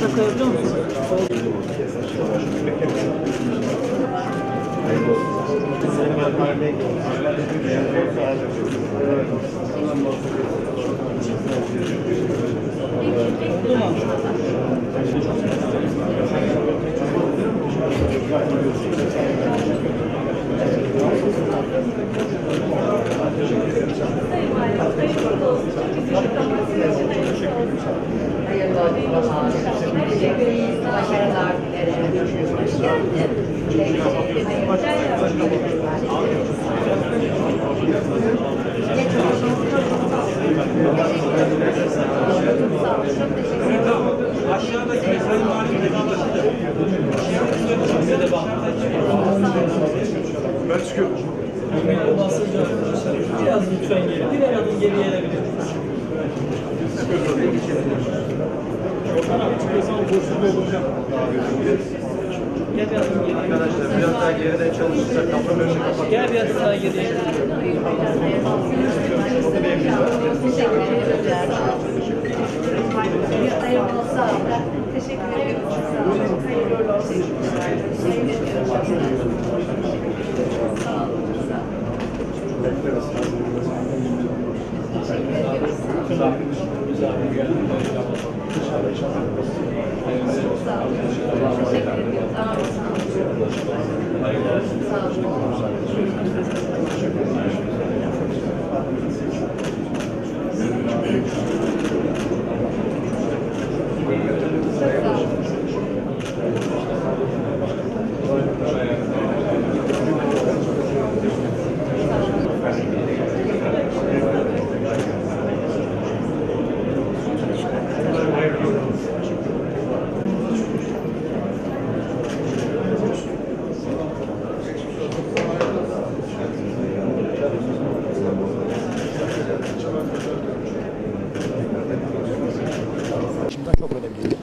Buraya koyabiliyor musun? Oldu mu? Hayırlı olsun. Teşekkür ederiz. Başarılar olsun. Sağ olun. Çok teşekkür ederim. Ben çıkıyorum. Biraz lütfen geri. Birer adım geriye gelebilir. Arkadaşlar biraz daha geriden çalışırsak kapı önünü kapat. Gel bir adım daha geriye. Teşekkür ederim. Teşekkür ederim. Sağ olun. Hayırlı olsun. Teşekkür ediyorum. Sağ olun. Sağ olun. Sağ olun. Teşekkür ediyorum. Sağ olun. Sağ olun. Sağ olun. Sağ olun. Şimdiden çok önemliydi.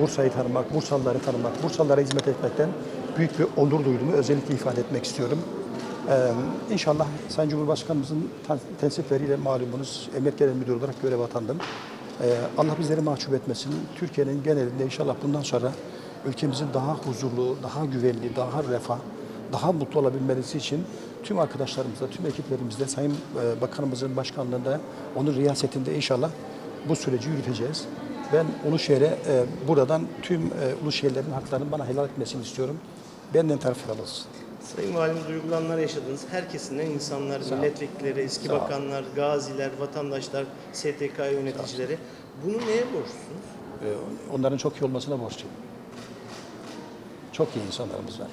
Bursa'yı tanımak, Bursalıları tanımak, Bursalılara hizmet etmekten büyük bir onur duyduğumu özellikle ifade etmek istiyorum. Ee, inşallah Sayın Cumhurbaşkanımızın ten- tensifleriyle malumunuz Emniyet Genel Müdürü olarak görev atandım. Ee, Allah bizleri mahcup etmesin. Türkiye'nin genelinde inşallah bundan sonra ülkemizin daha huzurlu, daha güvenli, daha refah, daha mutlu olabilmesi için tüm arkadaşlarımızla, tüm ekiplerimizle, Sayın e, Bakanımızın başkanlığında, onun riyasetinde inşallah bu süreci yürüteceğiz. Ben Uluşehir'e e, buradan tüm e, Uluşehirlerin haklarını bana helal etmesini istiyorum. Benden taraf helal olsun. Sayın Valim duygulananlar yaşadınız. Her kesimden insanlar, milletvekilleri, eski Sağ bakanlar, gaziler, vatandaşlar, STK yöneticileri. Bunu neye borçlusunuz? E, onların çok iyi olmasına borçluyum. Çok iyi insanlarımız var.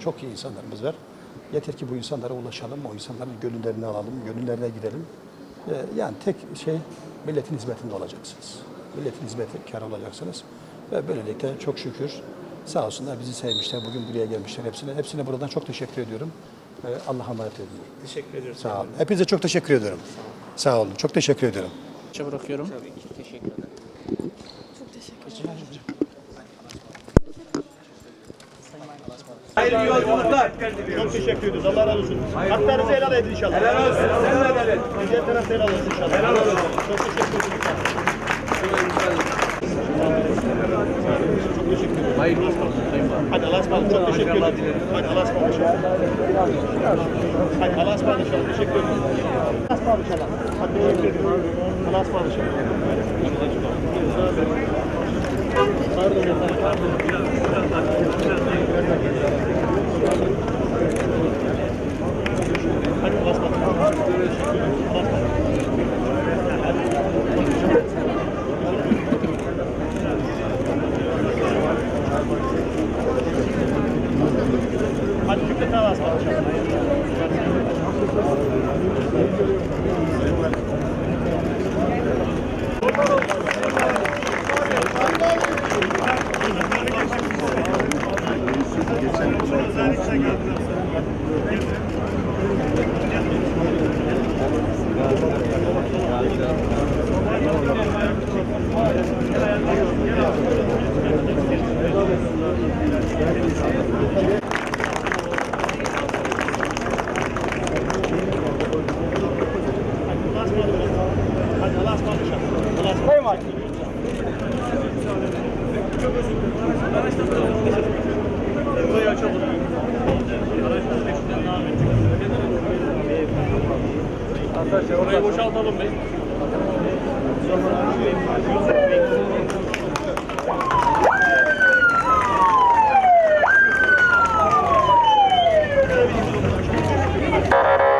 Çok iyi insanlarımız var. Yeter ki bu insanlara ulaşalım, o insanların gönüllerini alalım, gönüllerine girelim. E, yani tek şey milletin hizmetinde olacaksınız. Milletin hizmetkar olacaksınız. Ve böylelikle çok şükür sağ olsunlar bizi sevmişler, bugün buraya gelmişler hepsine. Hepsine buradan çok teşekkür ediyorum. E, Allah'a emanet ediyorum. Teşekkür ediyoruz. Sağ olun. Hepinize çok teşekkür ediyorum. Sağ olun. Çok teşekkür ediyorum. bırakıyorum. Hayırlı yolculuklar. Çok teşekkür ediyoruz. Allah razı olsun. Haklarınızı helal edin inşallah. Helal olsun. Sen de helal et. Diğer taraf helal olsun inşallah. Helal olsun. Çok teşekkür ederim. Hayırlı olsun Sayın Valim. Hadi Allah'a ısmarladık. Çok teşekkür ederim. Hadi Allah'a ısmarladık. Hadi Allah'a ısmarladık inşallah. Teşekkür ederim. Allah'a ısmarladık. Hadi teşekkür ederim. Allah'a ısmarladık. Pardon. Pardon. Arkadaşlar orayı boşaltalım biz.